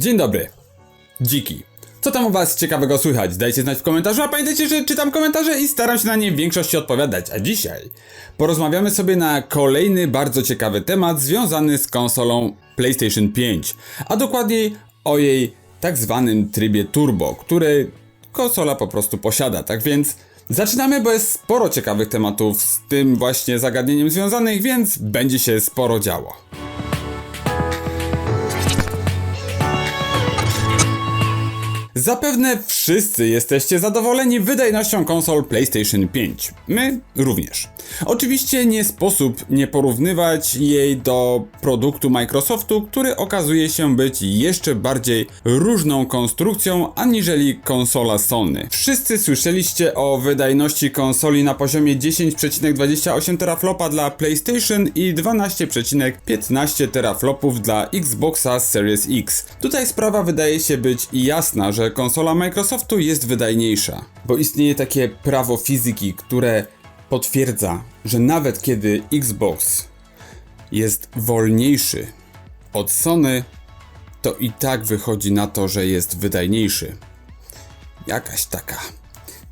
Dzień dobry. Dziki. Co tam u was ciekawego słychać? Dajcie znać w komentarzu, a pamiętajcie, że czytam komentarze i staram się na nie w większości odpowiadać. A dzisiaj porozmawiamy sobie na kolejny bardzo ciekawy temat związany z konsolą PlayStation 5, a dokładniej o jej tak zwanym trybie turbo, który konsola po prostu posiada. Tak więc zaczynamy, bo jest sporo ciekawych tematów z tym właśnie zagadnieniem związanych, więc będzie się sporo działo. Zapewne wszyscy jesteście zadowoleni wydajnością konsol PlayStation 5. My również. Oczywiście nie sposób nie porównywać jej do produktu Microsoftu, który okazuje się być jeszcze bardziej różną konstrukcją aniżeli konsola Sony. Wszyscy słyszeliście o wydajności konsoli na poziomie 10,28 teraflopa dla PlayStation i 12,15 teraflopów dla Xboxa Series X. Tutaj sprawa wydaje się być jasna, że konsola Microsoftu jest wydajniejsza, bo istnieje takie prawo fizyki, które potwierdza, że nawet kiedy Xbox jest wolniejszy od Sony, to i tak wychodzi na to, że jest wydajniejszy. Jakaś taka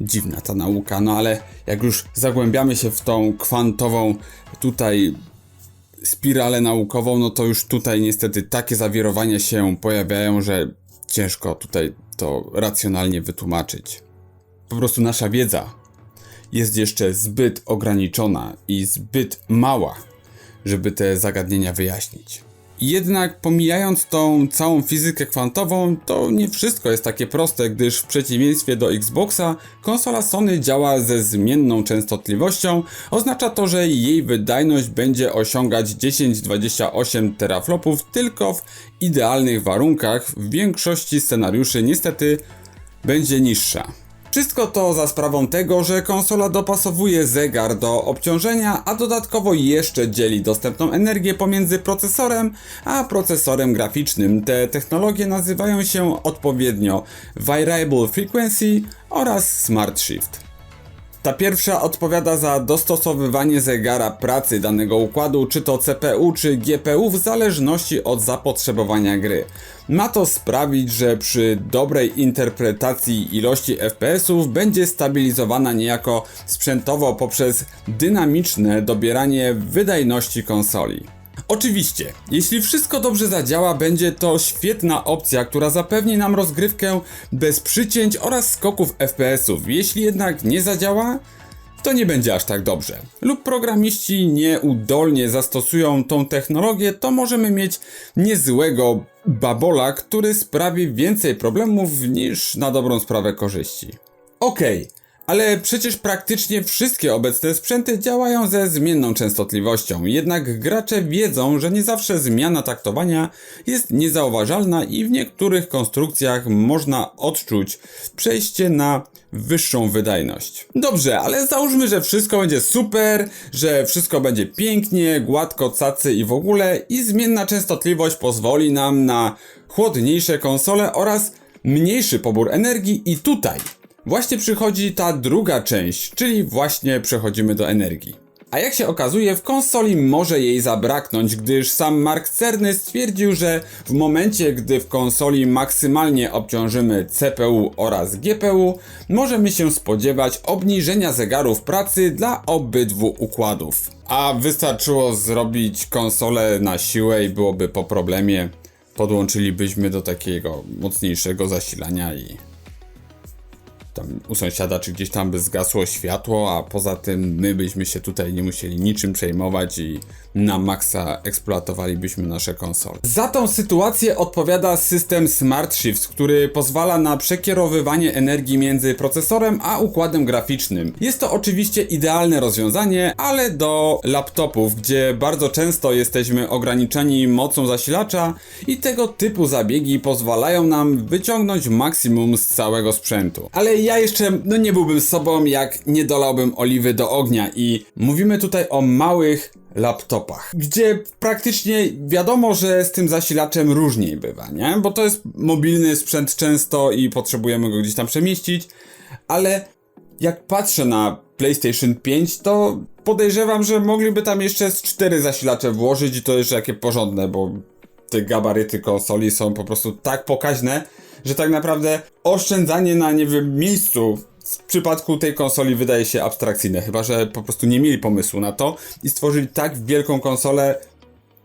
dziwna ta nauka, no ale jak już zagłębiamy się w tą kwantową tutaj spiralę naukową, no to już tutaj niestety takie zawirowania się pojawiają, że ciężko tutaj to racjonalnie wytłumaczyć. Po prostu nasza wiedza jest jeszcze zbyt ograniczona i zbyt mała, żeby te zagadnienia wyjaśnić. Jednak pomijając tą całą fizykę kwantową, to nie wszystko jest takie proste, gdyż w przeciwieństwie do Xboxa, konsola Sony działa ze zmienną częstotliwością. Oznacza to, że jej wydajność będzie osiągać 10-28 teraflopów tylko w idealnych warunkach. W większości scenariuszy niestety będzie niższa. Wszystko to za sprawą tego, że konsola dopasowuje zegar do obciążenia, a dodatkowo jeszcze dzieli dostępną energię pomiędzy procesorem a procesorem graficznym. Te technologie nazywają się odpowiednio Variable Frequency oraz Smart Shift. Ta pierwsza odpowiada za dostosowywanie zegara pracy danego układu, czy to CPU, czy GPU, w zależności od zapotrzebowania gry. Ma to sprawić, że przy dobrej interpretacji ilości FPS-ów będzie stabilizowana niejako sprzętowo poprzez dynamiczne dobieranie wydajności konsoli. Oczywiście, jeśli wszystko dobrze zadziała, będzie to świetna opcja, która zapewni nam rozgrywkę bez przycięć oraz skoków FPS-ów. Jeśli jednak nie zadziała, to nie będzie aż tak dobrze. Lub programiści nieudolnie zastosują tą technologię, to możemy mieć niezłego babola, który sprawi więcej problemów niż na dobrą sprawę korzyści. Okej, okay. Ale przecież praktycznie wszystkie obecne sprzęty działają ze zmienną częstotliwością, jednak gracze wiedzą, że nie zawsze zmiana taktowania jest niezauważalna i w niektórych konstrukcjach można odczuć przejście na wyższą wydajność. Dobrze, ale załóżmy, że wszystko będzie super, że wszystko będzie pięknie, gładko, cacy i w ogóle i zmienna częstotliwość pozwoli nam na chłodniejsze konsole oraz mniejszy pobór energii i tutaj Właśnie przychodzi ta druga część, czyli właśnie przechodzimy do energii. A jak się okazuje, w konsoli może jej zabraknąć, gdyż sam Mark Cerny stwierdził, że w momencie, gdy w konsoli maksymalnie obciążymy CPU oraz GPU, możemy się spodziewać obniżenia zegarów pracy dla obydwu układów. A wystarczyło zrobić konsolę na siłę i byłoby po problemie. Podłączylibyśmy do takiego mocniejszego zasilania i tam u sąsiada, czy gdzieś tam by zgasło światło, a poza tym my byśmy się tutaj nie musieli niczym przejmować i na maksa eksploatowalibyśmy nasze konsole. Za tą sytuację odpowiada system Smart Shift, który pozwala na przekierowywanie energii między procesorem a układem graficznym. Jest to oczywiście idealne rozwiązanie, ale do laptopów, gdzie bardzo często jesteśmy ograniczeni mocą zasilacza i tego typu zabiegi pozwalają nam wyciągnąć maksimum z całego sprzętu. Ale ja jeszcze no nie byłbym sobą, jak nie dolałbym oliwy do ognia i mówimy tutaj o małych laptopach, gdzie praktycznie wiadomo, że z tym zasilaczem różniej bywa, nie? Bo to jest mobilny sprzęt często i potrzebujemy go gdzieś tam przemieścić, ale jak patrzę na PlayStation 5, to podejrzewam, że mogliby tam jeszcze z cztery zasilacze włożyć i to jeszcze jakie porządne, bo te gabaryty konsoli są po prostu tak pokaźne, że tak naprawdę oszczędzanie na, nie wiem, miejscu w przypadku tej konsoli wydaje się abstrakcyjne, chyba że po prostu nie mieli pomysłu na to i stworzyli tak wielką konsolę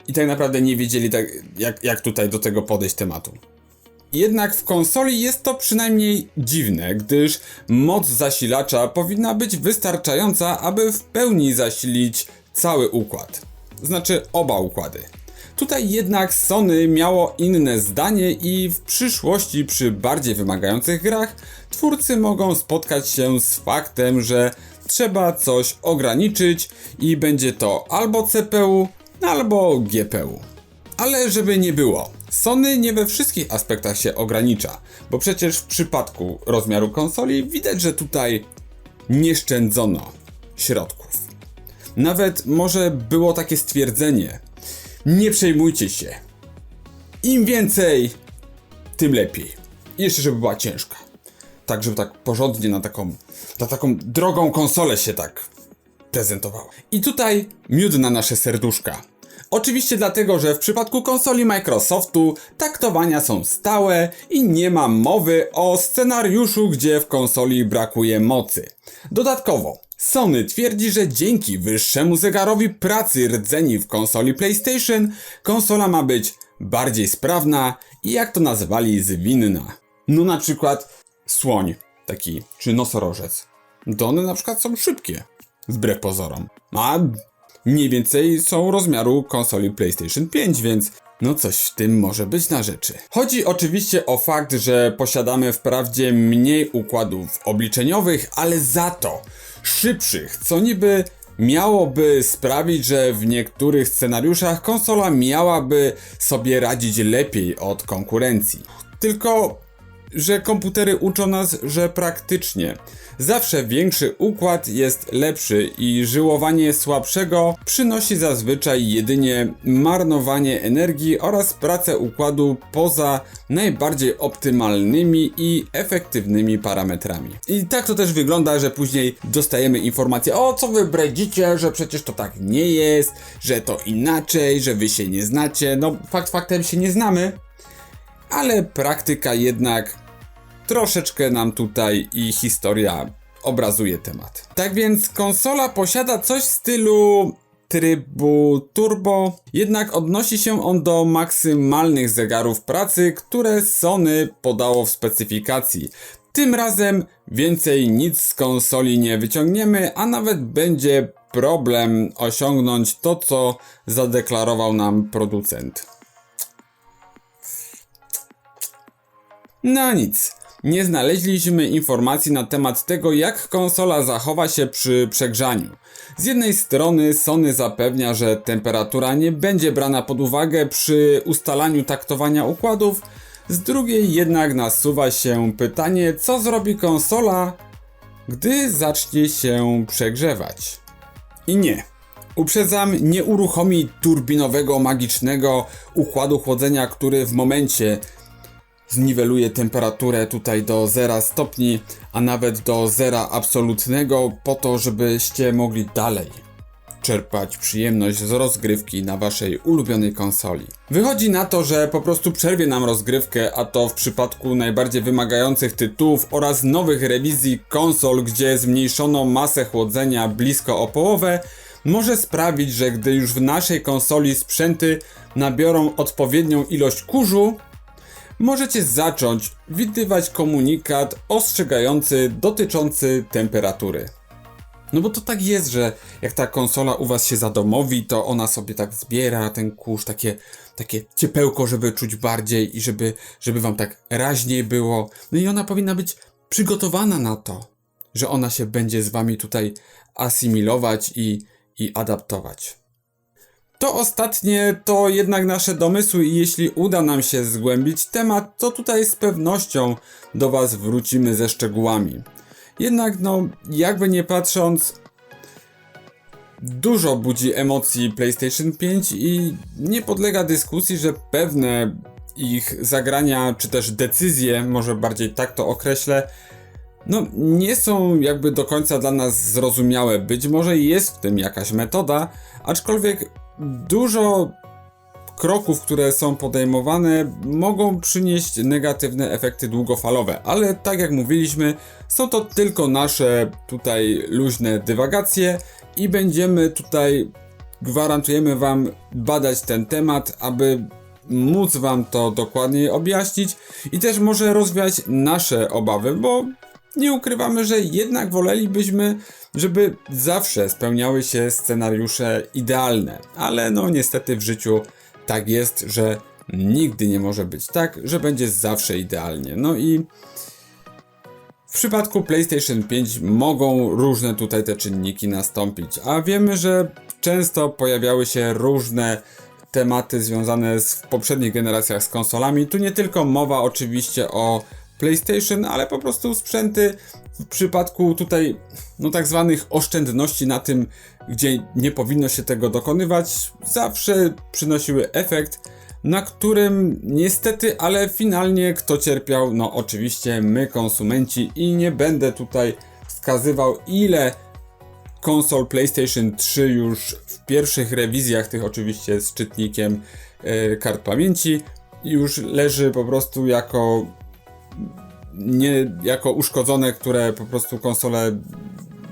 i tak naprawdę nie wiedzieli, tak, jak, jak tutaj do tego podejść tematu. Jednak w konsoli jest to przynajmniej dziwne, gdyż moc zasilacza powinna być wystarczająca, aby w pełni zasilić cały układ. Znaczy oba układy. Tutaj jednak Sony miało inne zdanie i w przyszłości przy bardziej wymagających grach twórcy mogą spotkać się z faktem, że trzeba coś ograniczyć i będzie to albo CPU, albo GPU. Ale żeby nie było, Sony nie we wszystkich aspektach się ogranicza, bo przecież w przypadku rozmiaru konsoli widać, że tutaj nie szczędzono środków. Nawet może było takie stwierdzenie: nie przejmujcie się. Im więcej, tym lepiej. Jeszcze, żeby była ciężka. Tak, żeby tak porządnie na taką, na taką drogą konsolę się tak prezentowała. I tutaj miód na nasze serduszka. Oczywiście dlatego, że w przypadku konsoli Microsoftu taktowania są stałe i nie ma mowy o scenariuszu, gdzie w konsoli brakuje mocy. Dodatkowo, Sony twierdzi, że dzięki wyższemu zegarowi pracy rdzeni w konsoli PlayStation, konsola ma być bardziej sprawna i jak to nazywali zwinna. No na przykład słoń taki, czy nosorożec. To one na przykład są szybkie, wbrew pozorom. A mniej więcej są rozmiaru konsoli PlayStation 5, więc no coś w tym może być na rzeczy. Chodzi oczywiście o fakt, że posiadamy wprawdzie mniej układów obliczeniowych, ale za to szybszych, co niby miałoby sprawić, że w niektórych scenariuszach konsola miałaby sobie radzić lepiej od konkurencji. Tylko że komputery uczą nas, że praktycznie zawsze większy układ jest lepszy i żyłowanie słabszego przynosi zazwyczaj jedynie marnowanie energii oraz pracę układu poza najbardziej optymalnymi i efektywnymi parametrami. I tak to też wygląda, że później dostajemy informację, o co wy bredzicie, że przecież to tak nie jest, że to inaczej, że wy się nie znacie. No fakt faktem się nie znamy, ale praktyka jednak troszeczkę nam tutaj i historia obrazuje temat. Tak więc konsola posiada coś w stylu trybu turbo, jednak odnosi się on do maksymalnych zegarów pracy, które Sony podało w specyfikacji. Tym razem więcej nic z konsoli nie wyciągniemy, a nawet będzie problem osiągnąć to, co zadeklarował nam producent. No nic. Nie znaleźliśmy informacji na temat tego, jak konsola zachowa się przy przegrzaniu. Z jednej strony Sony zapewnia, że temperatura nie będzie brana pod uwagę przy ustalaniu taktowania układów, z drugiej jednak nasuwa się pytanie, co zrobi konsola, gdy zacznie się przegrzewać. I nie. Uprzedzam, nie uruchomi turbinowego magicznego układu chłodzenia, który w momencie zniweluje temperaturę tutaj do 0 stopni, a nawet do zera absolutnego, po to, żebyście mogli dalej czerpać przyjemność z rozgrywki na waszej ulubionej konsoli. Wychodzi na to, że po prostu przerwie nam rozgrywkę, a to w przypadku najbardziej wymagających tytułów oraz nowych rewizji konsol, gdzie zmniejszono masę chłodzenia blisko o połowę, może sprawić, że gdy już w naszej konsoli sprzęty nabiorą odpowiednią ilość kurzu, możecie zacząć widywać komunikat ostrzegający dotyczący temperatury. No bo to tak jest, że jak ta konsola u was się zadomowi, to ona sobie tak zbiera ten kurz, takie, takie ciepełko, żeby czuć bardziej i żeby, żeby wam tak raźniej było. No i ona powinna być przygotowana na to, że ona się będzie z wami tutaj asymilować i, i adaptować. To ostatnie to jednak nasze domysły i jeśli uda nam się zgłębić temat, to tutaj z pewnością do Was wrócimy ze szczegółami. Jednak no, jakby nie patrząc, dużo budzi emocji PlayStation 5 i nie podlega dyskusji, że pewne ich zagrania, czy też decyzje, może bardziej tak to określę, no nie są jakby do końca dla nas zrozumiałe. Być może jest w tym jakaś metoda, aczkolwiek dużo kroków, które są podejmowane, mogą przynieść negatywne efekty długofalowe, ale tak jak mówiliśmy, są to tylko nasze tutaj luźne dywagacje i będziemy tutaj, gwarantujemy Wam badać ten temat, aby móc Wam to dokładniej objaśnić i też może rozwiać nasze obawy, bo nie ukrywamy, że jednak wolelibyśmy, żeby zawsze spełniały się scenariusze idealne, ale no niestety w życiu tak jest, że nigdy nie może być tak, że będzie zawsze idealnie. No i w przypadku PlayStation 5 mogą różne tutaj te czynniki nastąpić, a wiemy, że często pojawiały się różne tematy związane z w poprzednich generacjach z konsolami. Tu nie tylko mowa oczywiście o PlayStation, ale po prostu sprzęty w przypadku tutaj no tak zwanych oszczędności na tym, gdzie nie powinno się tego dokonywać, zawsze przynosiły efekt, na którym niestety, ale finalnie kto cierpiał? No oczywiście my konsumenci i nie będę tutaj wskazywał ile konsol PlayStation 3 już w pierwszych rewizjach, tych oczywiście z czytnikiem e, kart pamięci, już leży po prostu jako nie jako uszkodzone, które po prostu konsole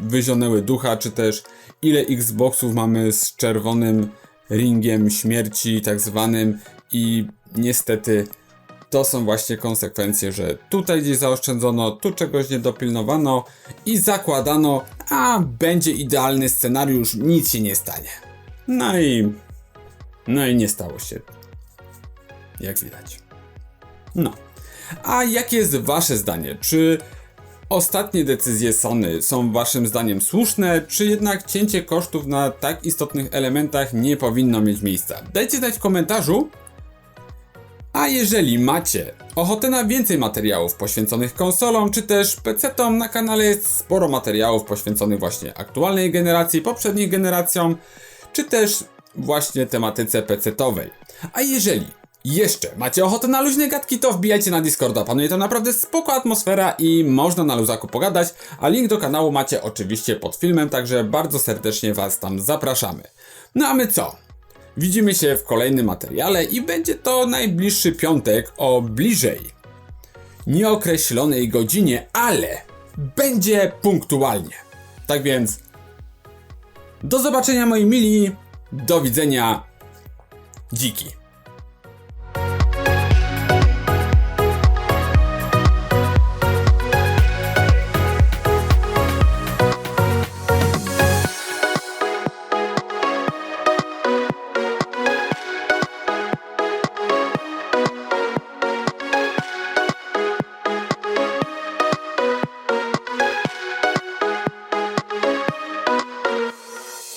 wyzionęły ducha, czy też ile Xboxów mamy z czerwonym ringiem śmierci, tak zwanym, i niestety to są właśnie konsekwencje, że tutaj gdzieś zaoszczędzono, tu czegoś nie dopilnowano i zakładano, a będzie idealny scenariusz, nic się nie stanie. No i. No i nie stało się. Jak widać. No. A jakie jest Wasze zdanie? Czy ostatnie decyzje Sony są Waszym zdaniem słuszne, czy jednak cięcie kosztów na tak istotnych elementach nie powinno mieć miejsca? Dajcie znać w komentarzu. A jeżeli macie ochotę na więcej materiałów poświęconych konsolom, czy też PC-tom, na kanale jest sporo materiałów poświęconych właśnie aktualnej generacji, poprzednim generacjom, czy też właśnie tematyce PC-towej. A jeżeli jeszcze macie ochotę na luźne gadki, to wbijajcie na Discorda. Panuje tam naprawdę spoko atmosfera i można na luzaku pogadać, a link do kanału macie oczywiście pod filmem, także bardzo serdecznie Was tam zapraszamy. No a my co? Widzimy się w kolejnym materiale i będzie to najbliższy piątek o bliżej nieokreślonej godzinie, ale będzie punktualnie. Tak więc do zobaczenia moi mili, do widzenia dziki.